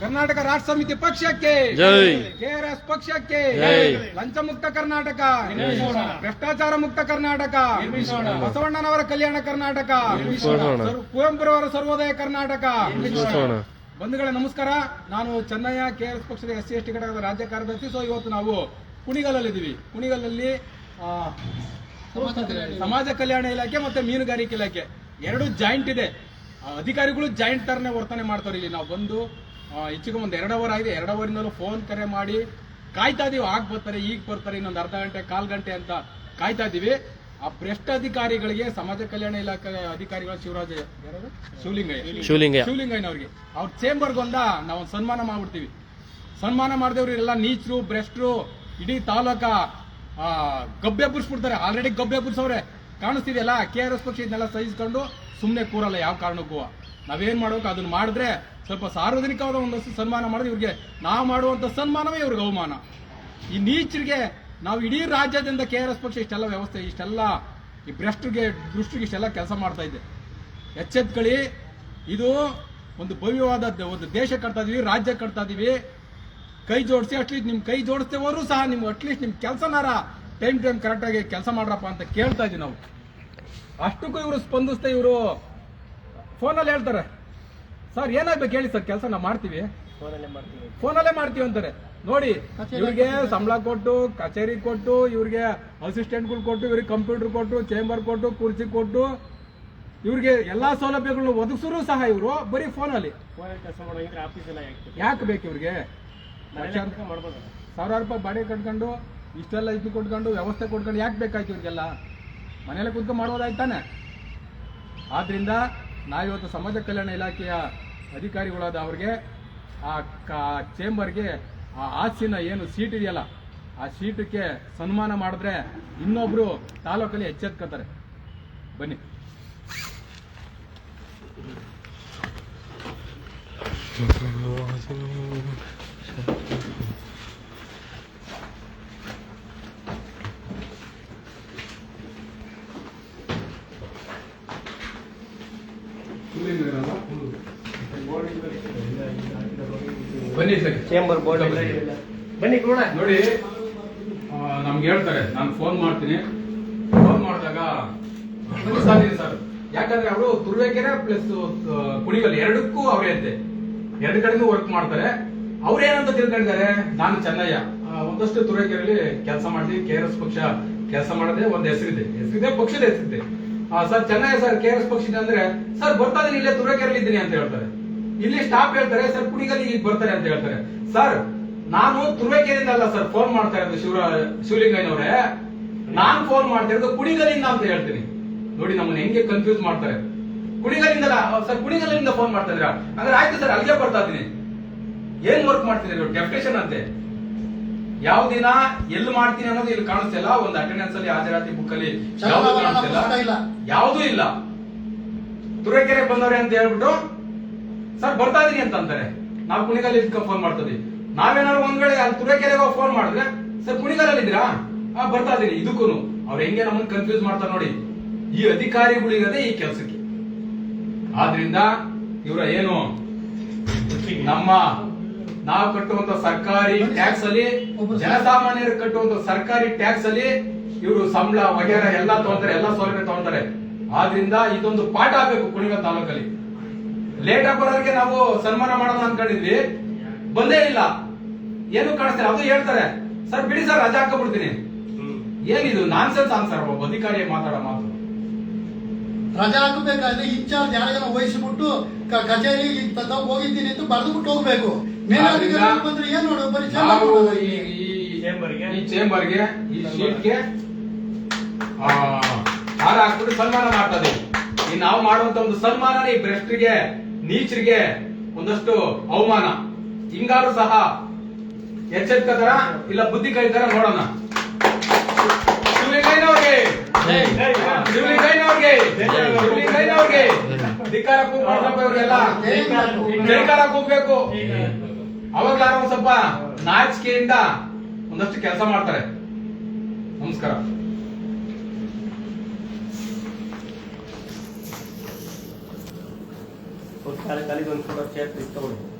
ಕರ್ನಾಟಕ ರಾಷ್ಟ್ರ ಸಮಿತಿ ಪಕ್ಷಕ್ಕೆ. ಕೆಆರ್ಎಸ್ ಪಕ್ಷಕ್ಕೆ ಲಂಚಮುಕ್ತ ಲಂಚ ಮುಕ್ತ ಕರ್ನಾಟಕ ನಿರ್ಮಿಸೋಣ. ಭ್ರಷ್ಟಾಚಾರ ಮುಕ್ತ ಕರ್ನಾಟಕ ನಿರ್ಮಿಸೋಣ. ಬಸವಣ್ಣನವರ ಕಲ್ಯಾಣ ಕರ್ನಾಟಕ ಕುವೆಂಪುರವರ ಸರ್ವೋದಯ ಕರ್ನಾಟಕ. ಬಂಧುಗಳ ಬಂಧುಗಳೇ ನಮಸ್ಕಾರ. ನಾನು ಚೆನ್ನಯ್ಯ ಕೆಆರ್ಎಸ್ ಪಕ್ಷದ ಎಸ್ ಸಿ ಎಸ್ ಟಿ ಘಟಕದ ರಾಜ್ಯ ಕಾರ್ಯದರ್ಶಿ. ಸೊ ಇವತ್ತು ನಾವು ಕುಣಿಗಲಲ್ಲಿದ್ದೀವಿ. ಕುಣಿಗಲಲ್ಲಿ ಆ, ಸಮಾಜ ಕಲ್ಯಾಣ ಇಲಾಖೆ ಮತ್ತೆ ಮೀನುಗಾರಿಕೆ ಇಲಾಖೆ. ಎರಡು ಜಾಯಿಂಟ್ ಇದೆ. ಅಧಿಕಾರಿಗಳು ಜಾಯಿಂಟ್ ತರನೇ ವರ್ತನೆ ಮಾಡ್ತಾರೆ ಇಲ್ಲಿ. ನಾವು ಬಂದು ಹೆಚ್ಚಿಗೆ ಒಂದು ಎರಡು ಅವರ್ ಆಗಿದೆ. ಎರಡು ಅವರಿಂದಲೂ ಫೋನ್ ಕರೆ ಮಾಡಿ ಕಾಯ್ತಾ ಇದೀವಿ. ಆಗ ಬರ್ತಾರೆ ಈಗ ಬರ್ತಾರೆ ಇನ್ನೊಂದು ಅರ್ಧ ಗಂಟೆ ಕಾಲು ಗಂಟೆ ಅಂತ ಕಾಯ್ತಾ ಇದೀವಿ. ಆ ಭ್ರಷ್ಟ ಅಧಿಕಾರಿಗಳಿಗೆ ಸಮಾಜ ಕಲ್ಯಾಣ ಇಲಾಖೆ ಅಧಿಕಾರಿಗಳು ಶಿವರಾಜ? ಶಿವಲಿಂಗಯ್ಯ. ಶಿವಲಿಂಗಯ್ಯ. ಶಿವಲಿಂಗಯ್ಯನವ್ರಿಗೆ. ಅವ್ರ ಚೇಂಬರ್ಗೆ ಒಂದ ನಾವು ಸನ್ಮಾನ ಮಾಡ್ಬಿಡ್ತೀವಿ. ಸನ್ಮಾನ ಮಾಡಿದವ್ರು ಎಲ್ಲ ನೀಚರು ಭ್ರಷ್ಟರು ಇಡೀ ತಾಲೂಕ ಗಬ್ಬೆ ಬುರ್ಸ್ಬಿಡ್ತಾರೆ ಆಲ್ರೆಡಿ ಗಬ್ಬೆ ಬುರ್ಸವ್ರೆ ಕಾಣಿಸ್ತಿದೆಯಲ್ಲ? ಕೆ ಆರ್ ಎಸ್ ಪಕ್ಷ ಇದನ್ನೆಲ್ಲ ಸಹಿಸ್ಕೊಂಡು ಸುಮ್ಮನೆ ಕೂರಲ್ಲ ಯಾವ ಕಾರಣಕ್ಕೂ. ನಾವೇನು ಮಾಡಬೇಕು ಅದನ್ನ ಮಾಡಿದ್ರೆ ಸ್ವಲ್ಪ ಸಾರ್ವಜನಿಕವಾದ ಒಂದಷ್ಟು ಸನ್ಮಾನ ಮಾಡಿದ್ರೆ ಇವ್ರಿಗೆ ನಾವು ಮಾಡುವಂತ ಸನ್ಮಾನವೇ ಇವ್ರಿಗೆ ಅವಮಾನ. ಈ ನೀಚರಿಗೆ ನಾವು ಇಡೀ ರಾಜ್ಯದಿಂದ ಕೆ ಆರ್ ಎಸ್ ಪಕ್ಷ ಇಷ್ಟೆಲ್ಲ ವ್ಯವಸ್ಥೆ, ಇಷ್ಟೆಲ್ಲ ಈ ಭ್ರಷ್ಟರಿಗೆ ದೃಷ್ಟಿಗೆ ಇಷ್ಟೆಲ್ಲ ಕೆಲಸ ಮಾಡ್ತಾ ಇದ್ದೆ ಎಚ್ಚೆತ್ಕೊಳ್ಳಿ ಇದು ಒಂದು ಭವ್ಯವಾದ ಒಂದು ದೇಶ ಕಟ್ತಾ ಇದೀವಿ, ರಾಜ್ಯ ಕಟ್ತಾ ಇದೀವಿ. ಕೈ ಜೋಡಿಸಿ ಅಟ್ಲೀಸ್ಟ್ ನಿಮ್ಮ ಕೈ ಜೋಡಿಸ್ತೇವರು ಸಹ ನಿಮ್ಗೆ ಅಟ್ಲೀಸ್ಟ್ ನಿಮ್ಮ ಕೆಲಸನಾರ ಟೈಮ್ ಟೈಮ್ ಕರೆಕ್ಟಾಗಿ ಕೆಲಸ ಮಾಡ್ರಪ್ಪ ಅಂತ ಕೇಳ್ತಾ ಇದೀವಿ ನಾವು. ಅಷ್ಟಕ್ಕೂ ಇವರು ಸ್ಪಂದಿಸ್ತಾ ಇವರು ಫೋನಲ್ಲಿ ಹೇಳ್ತಾರೆ. ಸರ್ ಏನಾಗ್ಬೇಕು ಹೇಳಿ ಸರ್ ಕೆಲಸ ನಾವು ಮಾಡ್ತೀವಿ. ಫೋನಲ್ಲೇ ಮಾಡ್ತೀವಿ. ಅಂತಾರೆ. ನೋಡಿ ಇವ್ರಿಗೆ ಸಂಬಳ ಕೊಟ್ಟು ಕಚೇರಿ ಕೊಟ್ಟು ಇವ್ರಿಗೆ ಅಸಿಸ್ಟೆಂಟ್ಗಳು ಕೊಟ್ಟು ಇವ್ರಿಗೆ ಕಂಪ್ಯೂಟರ್ ಕೊಟ್ಟು ಚೇಂಬರ್ ಕೊಟ್ಟು ಕುರ್ಚಿ ಕೊಟ್ಟು ಇವ್ರಿಗೆ ಎಲ್ಲಾ ಸೌಲಭ್ಯಗಳನ್ನು ಒದಗಿಸಿದ್ರು ಸಹ ಇವರು ಬರೀ ಫೋನಲ್ಲಿ. ಯಾಕೆ ಬೇಕು? ಇವ್ರಿಗೆ? ಸಾವಿರಾರು ರೂಪಾಯಿ ಬಾಡಿಗೆ ಕಟ್ಕೊಂಡು ಇಷ್ಟೆಲ್ಲ ಇದು ಕೊಟ್ಕೊಂಡು ವ್ಯವಸ್ಥೆ ಕೊಟ್ಕೊಂಡು ಯಾಕೆ ಬೇಕಾಯ್ತು ಇವ್ರಿಗೆಲ್ಲ? ಮನೇಲೆ ಕುತ್ಕೊಂಡು ಮಾಡೋದಾಯ್ತಾನೆ ಆದ್ರಿಂದ ನಾವಿವತ್ತು ಸಮಾಜ ಕಲ್ಯಾಣ ಇಲಾಖೆಯ ಅಧಿಕಾರಿಗಳಾದ ಅವ್ರಿಗೆ, ಆ ಕ- ಚೇಂಬರ್ಗೆ ಆ ಆಸಿನ ಏನು ಸೀಟ್ ಇದೆಯಲ್ಲ, ಆ ಸೀಟಕ್ಕೆ ಸನ್ಮಾನ ಮಾಡಿದ್ರೆ ಇನ್ನೊಬ್ರು ತಾಲೂಕಲ್ಲಿ ಎಚ್ಚೆತ್ಕೋತಾರೆ. ಬನ್ನಿ. ಬನ್ನಿ ಸರ್. ಚೇಂಬರ್ ಬೋರ್ಡ್ ಬನ್ನಿ ಕೂಡ ನೋಡಿ ನಮ್ಗೆ ಹೇಳ್ತಾರೆ ನಾನು ಫೋನ್ ಮಾಡ್ತೀನಿ. ಫೋನ್ ಮಾಡಿದಾಗ ಸರ್ ಯಾಕಂದ್ರೆ ಅವರು ತುರುವೇಕೆರೆ ಪ್ಲಸ್ ಕುಣಿಗಲ್ ಎರಡಕ್ಕೂ ಅವರೇ ಅಂತೆ. ಎರಡು ಕಡೆನೂ ವರ್ಕ್ ಮಾಡ್ತಾರೆ. ಅವ್ರೇನಂತ ತಿಳ್ಕೊಂಡಿದ್ದಾರೆ? ನಾನು ಚೆನ್ನಯ್ಯ. ಒಂದಷ್ಟು ತುರುವೇಕೆರೆಯಲ್ಲಿ ಕೆಲಸ ಮಾಡ್ತೀವಿ ಕೆ ಆರ್ ಎಸ್ ಪಕ್ಷ ಕೆಲಸ ಮಾಡದೆ ಒಂದು ಹೆಸರಿದೆ. ಹೆಸರಿದೆ ಪಕ್ಷದ ಹೆಸರಿದೆ. ಸರ್ ಚೆನ್ನಾಗಿ ಸರ್, ಕೆ ಆರ್ ಎಸ್ ಪಕ್ಷದ ಅಂದ್ರೆ, ಸರ್, ಬರ್ತಾ ಇದೀನಿ, ಇಲ್ಲೇ ತುರಕೆರಲ್ಲಿ ಇದ್ದೀನಿ ಅಂತ ಹೇಳ್ತಾರೆ. ಇಲ್ಲಿ ಸ್ಟಾಪ್ ಹೇಳ್ತಾರೆ, ಸರ್, ಕುಣಿಗಲ್ಲಿ ಈಗ ಬರ್ತಾರೆ ಅಂತ ಹೇಳ್ತಾರೆ. ಸರ್, ನಾನು ತುರುವೇಕೆರೆಯಿಂದ ಅಲ್ಲ ಸರ್ ಫೋನ್ ಮಾಡ್ತಾ ಇರೋದು ಶಿವ ಶಿವಲಿಂಗಯ್ಯನವ್ರೆ. ನಾನ್ ಫೋನ್ ಮಾಡ್ತಾ ಇರೋದು ಕುಣಿಗಲಿಂದ ಅಂತ ಹೇಳ್ತೀನಿ. ನೋಡಿ, ನಮ್ಮನ್ನ ಹೆಂಗೆ ಕನ್ಫ್ಯೂಸ್ ಮಾಡ್ತಾರೆ. ಕುಣಿಗಲಿಂದ ಸರ್ ಕುಣಿಗಲಿಂದ ಫೋನ್ ಮಾಡ್ತಾ ಇದ್ರ ಅಂದ್ರೆ ಆಯ್ತು ಸರ್, ಅಲ್ಲಿಗೆ ಬರ್ತಾ ಇದೀನಿ ಏನ್ ವರ್ಕ್ ಮಾಡ್ತೀನಿ ಡೆಫಿನೇಷನ್ ಅಂತೆ. ಯಾವ ದಿನ ಎಲ್ಲಿ ಮಾಡ್ತೀನಿ ಅನ್ನೋದು ಇಲ್ಲಿ ಕಾಣಿಸ್ತಿಲ್ಲ ಒಂದು ಅಟೆಂಡೆನ್ಸ್ ಅಲ್ಲಿ ಹಾಜರಾತಿ ಬುಕ್ ಅಲ್ಲಿ ಯಾವ್ದು ಕಾಣಿಸ್ತಿಲ್ಲ ಯಾವ್ದೂ ಇಲ್ಲ. ತುರುವೇಕೆರೆ ಬಂದವ್ರೆ ಅಂತ ಹೇಳ್ಬಿಟ್ಟು ಸರ್ ಬರ್ತಾ ಇದೀನಿ ಅಂತ ಅಂತಾರೆ. ನಾವು ಕುಣಿಗಲ್ ಫೋನ್ ಮಾಡ್ತೀವಿ ನಾವೇನಾದ್ರು ಒಂದ್ ವೇಳೆ ಅಲ್ಲಿ ತುರಕೆರೆಗೆ ಫೋನ್ ಮಾಡಿದ್ರೆ ಸರ್ ಕುಣಿಗಲಲ್ಲಿ ಇದ್ದೀರಾ? ಆ ಬರ್ತಾ ಇದೀನಿ ಇದಕ್ಕೂ ಅವ್ರು ಹೆಂಗೆ ನಮ್ಮನ್ನ ಕನ್ಫ್ಯೂಸ್ ಮಾಡ್ತಾರೆ ನೋಡಿ. ಈ ಅಧಿಕಾರಿಗಳಿಗದೆ ಈ ಕೆಲಸಕ್ಕೆ. ಆದ್ರಿಂದ ಇವರ ಏನು? ನಮ್ಮ ನಾವು ಕಟ್ಟುವಂತ ಸರ್ಕಾರಿ ಟ್ಯಾಕ್ಸ್ ಅಲ್ಲಿ ಜನಸಾಮಾನ್ಯರು ಕಟ್ಟುವಂತ ಸರ್ಕಾರಿ ಟ್ಯಾಕ್ಸ್ ಅಲ್ಲಿ ಇವರು ಸಂಬಳ ವಗೇರ ಎಲ್ಲಾ ತಗೊಂತಾರೆ ಎಲ್ಲಾ ಸೌಲಭ್ಯ ತಗೊಂತಾರೆ. ಆದ್ರಿಂದ ಇದೊಂದು ಪಾಠ ಆಗ್ಬೇಕು ಕುಣಿಗ ತಾಲೂಕಲ್ಲಿ. ಲೇಟ್ ಆಗಿ ಬರೋರಿಗೆ ನಾವು ಸನ್ಮಾನ ಮಾಡೋಣ ಅನ್ಕೊಂಡಿದ್ವಿ. ಬಂದೇ ಇಲ್ಲ. ಏನು ಕಾಣಿಸ್ತಾರೆ ಅದು ಹೇಳ್ತಾರೆ. ಸರ್ ಬಿಡಿ ಸರ್ ರಜಾ ಹಾಕೊಂಡ್ಬಿಡ್ತೀನಿ ಏನಿದು? ನಾನ್ಸೆನ್ಸ್ ಆನ್ಸರ್ ಒಬ್ಬ ಅಧಿಕಾರಿ ಮಾತಾಡೋ ಮಾತು. ರಜಾ ಹಾಕಬೇಕಾದ್ರೆ ಇನ್ಚಾರ್ಜ್ ಯಾರಿಗಾರ ವಹಿಸಿಬಿಟ್ಟು ಕಚೇರಿ ಹೋಗಿದ್ದೀನಿ ಅಂತ ಬರೆದ್ಬಿಟ್ಟು ಹೋಗ್ಬೇಕು. ಮೇಲಾಧಿಕಾರಿ ಬಂದ್ರೆ ಏನ್ ನೋಡು ಬರೀ ಚೇಂಬರ್ ನಾವು ಈ ಈ ಚೇಂಬರ್ಗೆ? ಈ ಶೀಟ್ಗೆ ಹಾರ ಹಾಕ್ಬಿಟ್ಟು ಸನ್ಮಾನ ಮಾಡ್ತದೆ. ಈ ನಾವು ಮಾಡುವಂತ ಒಂದು ಸನ್ಮಾನ ಈ ಭ್ರಷ್ಟರಿಗೆ ನೀಚರಿಗೆ ಒಂದಷ್ಟು ಅವಮಾನ. ಹಿಂಗಾರು ಸಹ ಎಚ್ಚೆತ್ಕತಾರ ಇಲ್ಲ ಬುದ್ಧಿ ಕಲಿತಾರ ನೋಡೋಣ. ಶಿವಲಿಂಗಯ್ಯನವ್ರಿಗೆ! ಶಿವಲಿಂಗಯ್ಯನವ್ರಿಗೆ! ಶಿವಲಿಂಗಯ್ಯನವ್ರಿಗೆ! ಧಿಕ್ಕಾರ ಇವ್ರಿಗೆಲ್ಲ ಜೈಕಾರ ಕೂಗ್ಬೇಕು. ಅವಾಗ್ಲಾರ ಒಂದ್ ಸ್ವಲ್ಪ ನಾಚಿಕೆಯಿಂದ ಒಂದಷ್ಟು ಕೆಲಸ ಮಾಡ್ತಾರೆ. ನಮಸ್ಕಾರ. ಕಾಲಿಗೊಂದು ಫೋಟೋ ಚೇರ್ ತಗೊಳ್ಳಿ.